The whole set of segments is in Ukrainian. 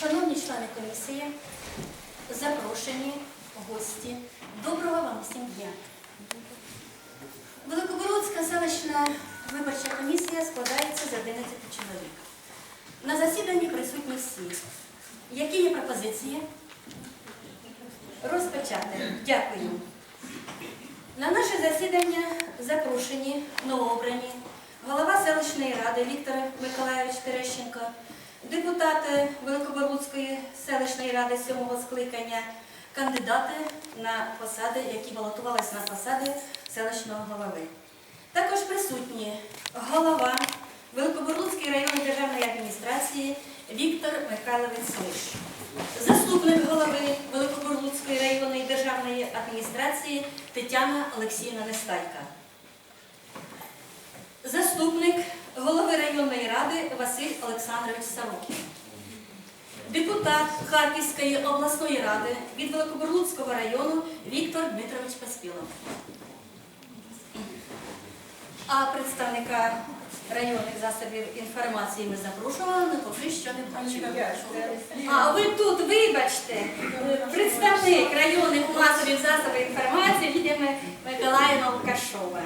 Шановні члени комісії, запрошені гості, доброго вам всім дня. Великобородська селищна виборча комісія складається з 11 чоловік. На засіданні присутні всі. Які є пропозиції? Розпочати. Дякую. На наше засідання запрошені новообрані голова селищної ради Віктор Миколайович Терещенко, депутати Великоборлуцької селищної ради сьомого скликання, кандидати на посади, які балотувалися на посади селищного голови. Також присутні голова Великоборлуцької районної державної адміністрації Віктор Михайлович Слиш, заступник голови Великоборлуцької районної державної адміністрації Тетяна Олексіївна Нестайка, заступник голови районної ради Василь Олександрович Сорокін, депутат Харківської обласної ради від Великоборлуцького району Віктор Дмитрович Паспілов. А представника районних засобів інформації ми запрошували, але поки що не бачимо. А ви тут, вибачте, представник районних масових засобів інформації Лідія Миколаївна Лукашова.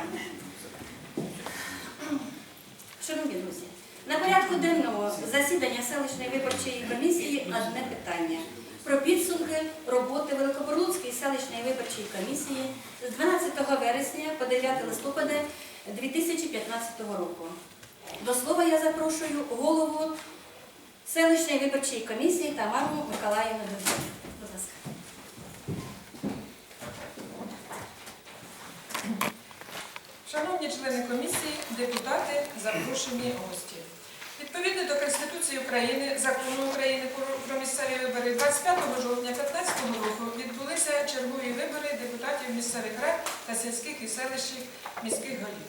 Шановні друзі, на порядку денного засідання селищної виборчої комісії одне питання про підсумки роботи Великоборлуцької селищної виборчої комісії з 12 вересня по 9 листопада 2015 року. До слова я запрошую голову селищної виборчої комісії Тамару Миколаївну Дудь. Будь ласка. Шановні члени комісії, депутати, запрошені гості. Відповідно до Конституції України, Закону України про місцеві вибори 25 жовтня 2015 року відбулися чергові вибори депутатів місцевих рад та сільських і селищних міських голів.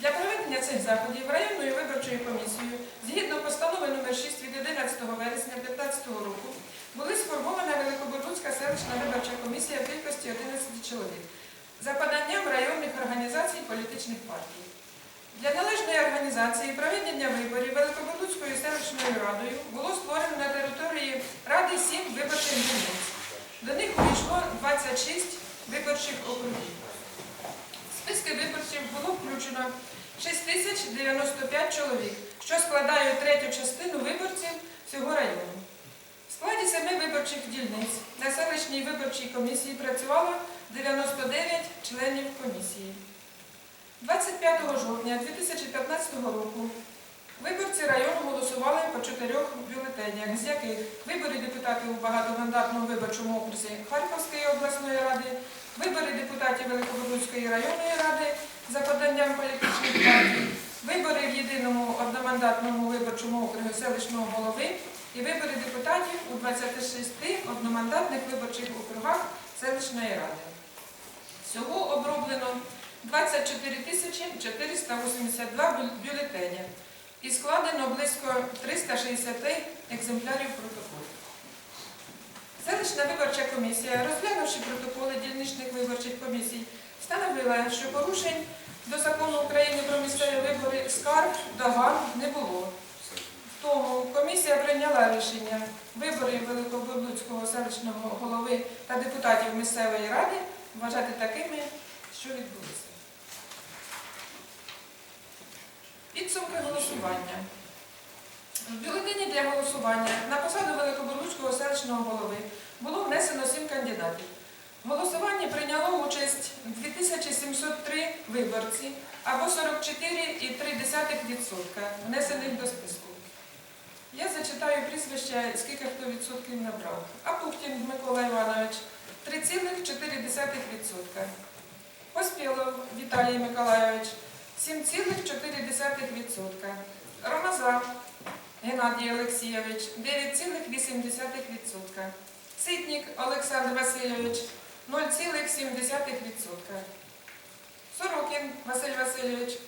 Для проведення цих заходів районною виборчою комісією, згідно постанови номер 6 від 11 вересня 2015 року, були сформована Великобордуцька селищна виборча комісія в кількості 11 чоловік за поданням районних організацій політичних партій. Для належної організації проведення виборів Великобордуцькою селищною радою було створено на території Ради сім виборчих дільниць. До них увійшло 26 виборчих округів. В списки виборців було включено 6095 чоловік, що складає третю частину виборців всього району. В складі семи виборчих дільниць на селищній виборчій комісії працювало 99 членів комісії. 25 жовтня 2015 року виборці району голосували по чотирьох бюлетенях, з яких вибори депутатів у багатомандатному виборчому окрузі Харківської обласної ради, вибори депутатів Великобородської районної ради за поданням політичних партій, вибори в єдиному одномандатному виборчому окрузі селищного голови і вибори депутатів у 26 одномандатних виборчих округах селищної ради. Всього оброблено 24 482 бю- бюлетеня і складено близько 360 екземплярів протоколів. Селищна виборча комісія, розглянувши протоколи дільничних виборчих комісій, встановила, що порушень до закону України про місцеві вибори скарг доган не було. Тому комісія прийняла рішення виборів Великоборлуцького селищного голови та депутатів місцевої ради вважати такими, що відбулися. Підсумки голосування. В бюлетені для голосування на посаду Великоборлуцького селищного голови було внесено сім кандидатів. В голосуванні прийняло участь 2703 виборці або 44,3% внесених до списку. Я зачитаю прізвища, скільки хто відсотків набрав. Апухтін Микола Іванович 3,4%. Поспілов Віталій Миколайович 7,4%. Ромаза Геннадій Олексійович 9,8%. Ситник Олександр Васильович 0,7%. Сорокін Василь Васильович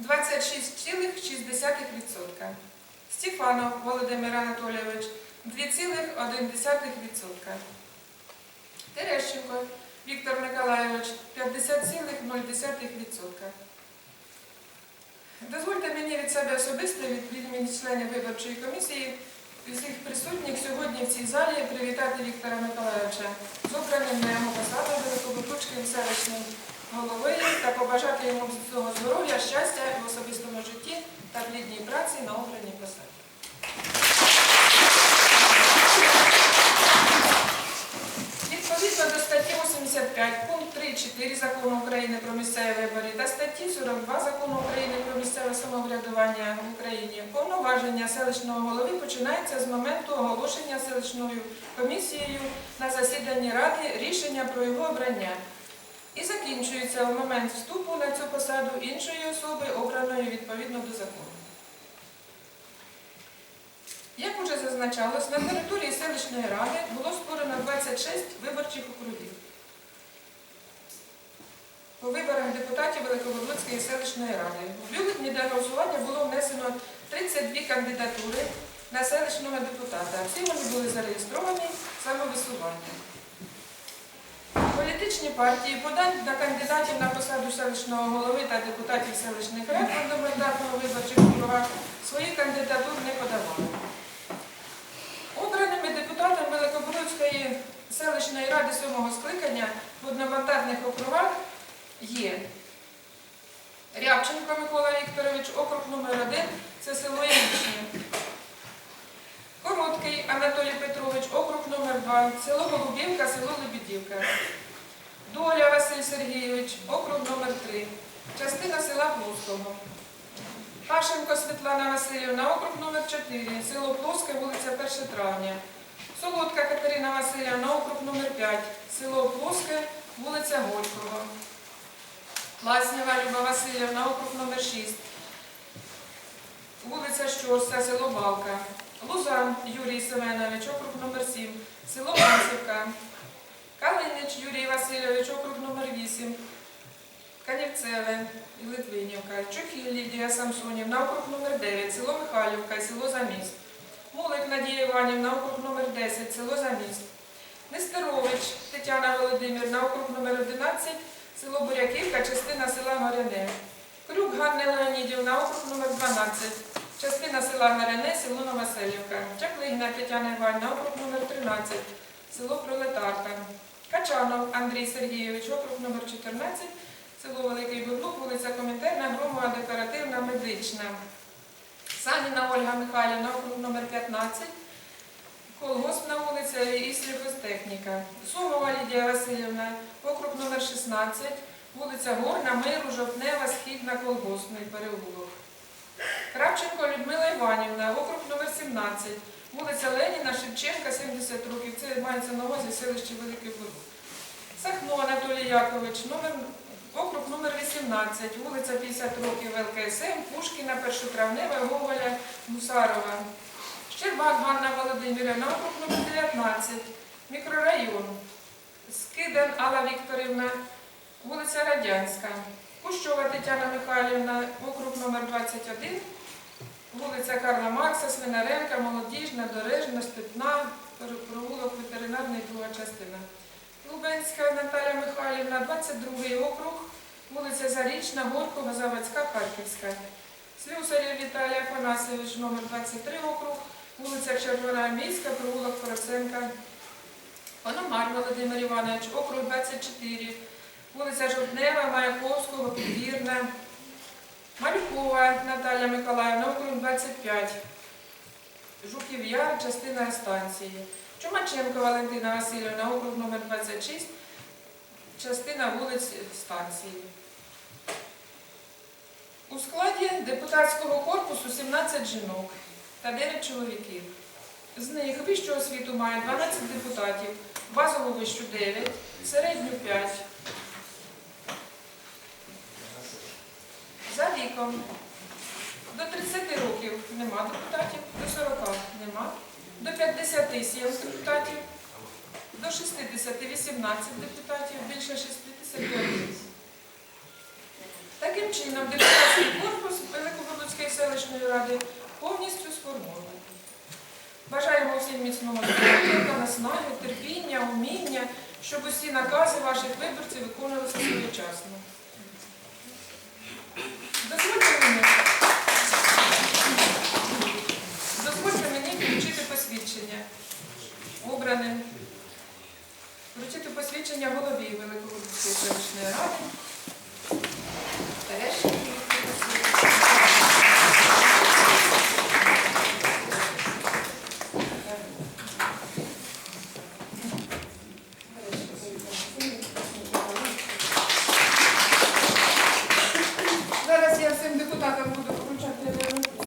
26,6%. Стефанов Володимир Анатолійович 2,1%. Терещенко Віктор Миколайович 50,0%. Дозвольте мені від себе особисто, від імені членів виборчої комісії, всіх присутніх сьогодні в цій залі привітати Віктора Миколаївича з обраним на його посаду Великобутучки селищної голови та побажати йому цього здоров'я, щастя в особистому житті та плідній праці на обраній посаді. Відповідно до статті 85 пункт 3.4 Закону України про місцеві вибори та статті 42 Закону України про місцеве самоврядування в Україні повноваження селищного голови починається з моменту оголошення селищною комісією на засіданні ради рішення про його обрання і закінчується в момент вступу на цю посаду іншої особи, обраної відповідно до закону. Як уже зазначалось, на території селищної ради було створено 26 виборчих округів. По виборах депутатів Великободлицької селищної ради у бюлетні для голосування було внесено 32 кандидатури на селищного депутата. Всі вони були зареєстровані самовисуванням. Політичні партії подань на кандидатів на посаду селищного голови та депутатів селищних рад одномандатного виборчих округах свої кандидатури не подавали. Обраними депутатами Великобродської селищної ради сьомого скликання в одномандатних округах є Рябченко Микола Вікторович, округ номер 1 це село Яничне. Короткий Анатолій Петрович, округ номер 2 село Голубівка, село Лебедівка. Доля Василь Сергійович, округ номер 3 частина села Плоского. Пашенко Світлана Васильівна, округ номер 4, село Плоске, вулиця 1 травня. Солодка Катерина Васильівна, округ номер 5, село Плоске, вулиця Горького. Ласнєва Люба Васильівна, округ номер 6, вулиця Щорса, село Балка. Лузан Юрій Семенович, округ номер 7, село Масівка. Калинич Юрій Васильович, округ номер 8, Канівцеве і Литвинівка, Чухіль Лідія Самсонівна, округ номер 9, село Михайлівка, село Заміст. Мулик Надія Іванівна, округ номер 10, село Заміст. Нестерович Тетяна Володимирівна, округ номер 11, село Буряківка, частина села Горяне. Крюк Ганна Леонідівна, округ номер 12, частина села Горяне, село Новоселівка. Чаклигна Тетяна Іванівна, округ номер 13, село Пролетарка. Качанов Андрій Сергійович, округ номер 14, село Великий Бурлук, вулиця Комінтерна, громова декоративна, медична. Саніна Ольга Михайлівна, округ номер 15, колгоспна вулиця і сільгостехніка. Сумова Лідія Васильівна, номер 16, вулиця Горна, Миру, Жовтнева, Східна, Колгоспний переулок. Кравченко Людмила Іванівна, округ номер 17, вулиця Леніна, Шевченка, 70 років. Це мається на увазі селище Великий Бурлук. Сахно Анатолій Якович, номер, округ номер 18, вулиця 50 років ЛКСМ, Пушкіна, Першотравнева, Гоголя, Мусарова. Щербак Ганна Володимирівна, округ номер 19, мікрорайон. Скидан Алла Вікторівна, вулиця Радянська. Кущова Тетяна Михайлівна, округ номер 21, вулиця Карла Маркса, Свинаренка, Молодіжна, Дорежна, Степна, провулок ветеринарний, друга частина. Лубенська Наталя Михайлівна, 22 округ, вулиця Зарічна, Горкова, Заводська, Харківська. Слюсарів Віталій Афанасович, номер 23 округ, вулиця Червоноармійська, провулок Поросенка. Пономар Володимир Іванович, округ 24, вулиця Жовтнева, Маяковського, Підвірна. Малькова Наталя Миколаївна, округ 25. Жуків Яр, частина станції. Чумаченко Валентина Васильівна, округ номер 26, частина вулиць станції. У складі депутатського корпусу 17 жінок та 9 чоловіків. З них вищу освіту має 12 депутатів, базову вищу 9, середню 5. За віком до 30 років нема депутатів, до 40 нема, до 50 7 депутатів, до 60 18 депутатів, більше 60 Таким чином, депутатський корпус Великобудської селищної ради повністю сформований. Бажаємо всім міцного здоров'я, наснаги, терпіння, уміння, щоб усі накази ваших виборців виконувалися своєчасно. Дозвольте мені, дозвольте мені включити рішення обраним. Вручити посвідчення голові Великобудської селищної ради